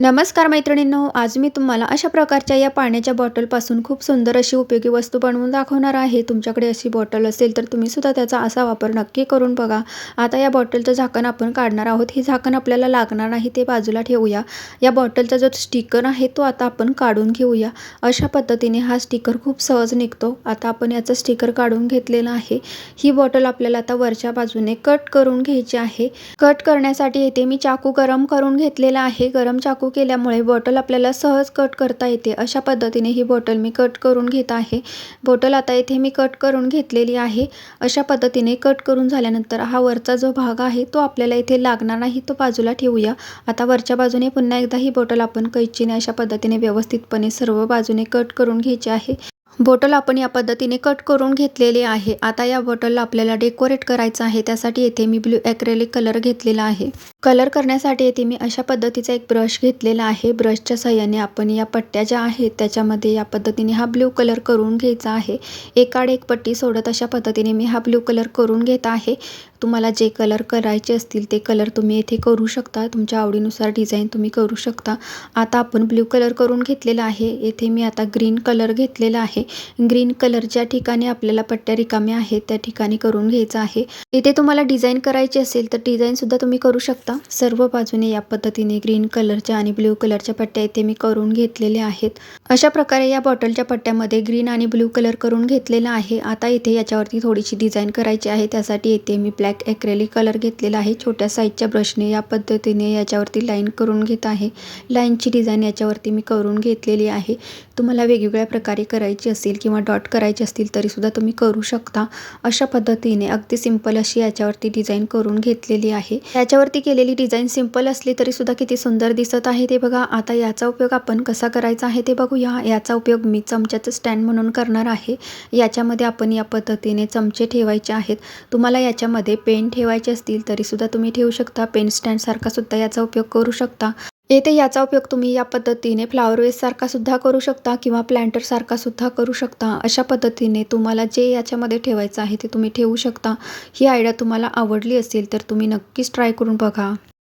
नमस्कार मैत्रिणींनो आज मी तुम्हाला अशा प्रकारच्या या पाण्याच्या बॉटलपासून खूप सुंदर अशी उपयोगी वस्तू बनवून दाखवणार आहे. तुमच्याकडे अशी बॉटल असेल तर तुम्ही सुद्धा त्याचा असा वापर नक्की करून बघा. आता या बॉटलचं झाकण आपण काढणार आहोत. हे झाकण आपल्याला लागणार नाही ते बाजूला ठेवूया. या बॉटलचा जो स्टिकर आहे तो आता आपण काढून घेऊया. अशा पद्धतीने हा स्टिकर खूप सहज निघतो. आता आपण याचं स्टिकर काढून घेतलेला आहे. ही बॉटल आपल्याला आता वरच्या बाजूने कट करून घ्यायची आहे. कट करण्यासाठी येथे मी चाकू गरम करून घेतलेला आहे. गरम चाकू केल्यामुळे बॉटल आपल्याला सहज कट करता येते. अशा पद्धतीने ही बॉटल मी कट करून घेत आहे. बॉटल आता इथे मी कट करून घेतलेली आहे. अशा पद्धतीने कट करून झाल्यानंतर हा वरचा जो भाग आहे तो आपल्याला इथे लागणार नाही तो बाजूला ठेवूया. आता वरच्या बाजूने पुन्हा एकदा ही बॉटल आपण कैचीने अशा पद्धतीने व्यवस्थितपणे सर्व बाजूने कट करून घ्यायची आहे. बॉटल आपण या पद्धतीने कट करून घेतलेली आहे. आता या बॉटलला आपल्याला डेकोरेट करायचं आहे. त्यासाठी येथे मी ब्ल्यू ॲक्रेलिक कलर घेतलेला आहे. कलर करण्यासाठी येथे मी अशा पद्धतीचा एक ब्रश घेतलेला आहे. ब्रशच्या सहाय्याने आपण या पट्ट्या ज्या आहेत त्याच्यामध्ये या पद्धतीने हा ब्ल्यू कलर करून घ्यायचा आहे. एकाड एक पट्टी सोडत अशा पद्धतीने मी हा ब्ल्यू कलर करून घेत आहे. तुम्हाला जे कलर करायचे असतील ते कलर तुम्ही येथे करू शकता. तुमच्या आवडीनुसार डिझाईन तुम्ही करू शकता. आता आपण ब्ल्यू कलर करून घेतलेला आहे. येथे मी आता ग्रीन कलर घेतलेला आहे. ग्रीन कलर ज्या ठिकाणी आपल्याला पट्ट्या रिकाम्या आहेत त्या ठिकाणी करून घ्यायचं आहे. इथे तुम्हाला डिझाईन करायची असेल तर डिझाईनसुद्धा तुम्ही करू शकता. सर्व बाजूने या पद्धतीने ग्रीन कलरच्या आणि ब्ल्यू कलरच्या पट्ट्या इथे मी करून घेतलेल्या आहेत. अशा प्रकारे या बॉटलच्या पट्ट्यामध्ये ग्रीन आणि ब्ल्यू कलर करून घेतलेला आहे. आता इथे याच्यावरती थोडीशी डिझाईन करायची आहे. त्यासाठी इथे मी ब्लॅक ॲक्रेलिक कलर घेतलेला आहे. छोट्या साईजच्या ब्रशने या पद्धतीने याच्यावरती लाईन करून घेत आहे. लाईनची डिझाईन याच्यावरती मी करून घेतलेली आहे. तुम्हाला वेगवेगळ्या प्रकारे करायची असेल किंवा डॉट करायचे असतील तरीसुद्धा तुम्ही करू शकता. अशा पद्धतीने अगदी सिंपल अशी याच्यावरती डिझाईन करून घेतलेली आहे. याच्यावरती केलेली डिझाईन सिंपल असली तरीसुद्धा किती सुंदर दिसत आहे ते बघा. आता याचा उपयोग आपण कसा करायचा आहे ते या याचा उपयोग मी चमच्याचं स्टँड म्हणून करणार आहे. याच्यामध्ये आपण या पद्धतीने चमचे ठेवायचे आहेत. तुम्हाला याच्यामध्ये पेन ठेवायचे असतील तरीसुद्धा तुम्ही ठेवू शकता. पेन स्टँडसारखा सुद्धा याचा उपयोग करू शकता. येथे याचा उपयोग तुम्ही या पद्धतीने फ्लावर वेससारखा सुद्धा करू शकता किंवा प्लॅन्टरसारखा सुद्धा करू शकता. अशा पद्धतीने तुम्हाला जे याच्यामध्ये ठेवायचं आहे ते तुम्ही ठेवू शकता. ही आयडिया तुम्हाला आवडली असेल तर तुम्ही नक्कीच ट्राय करून बघा.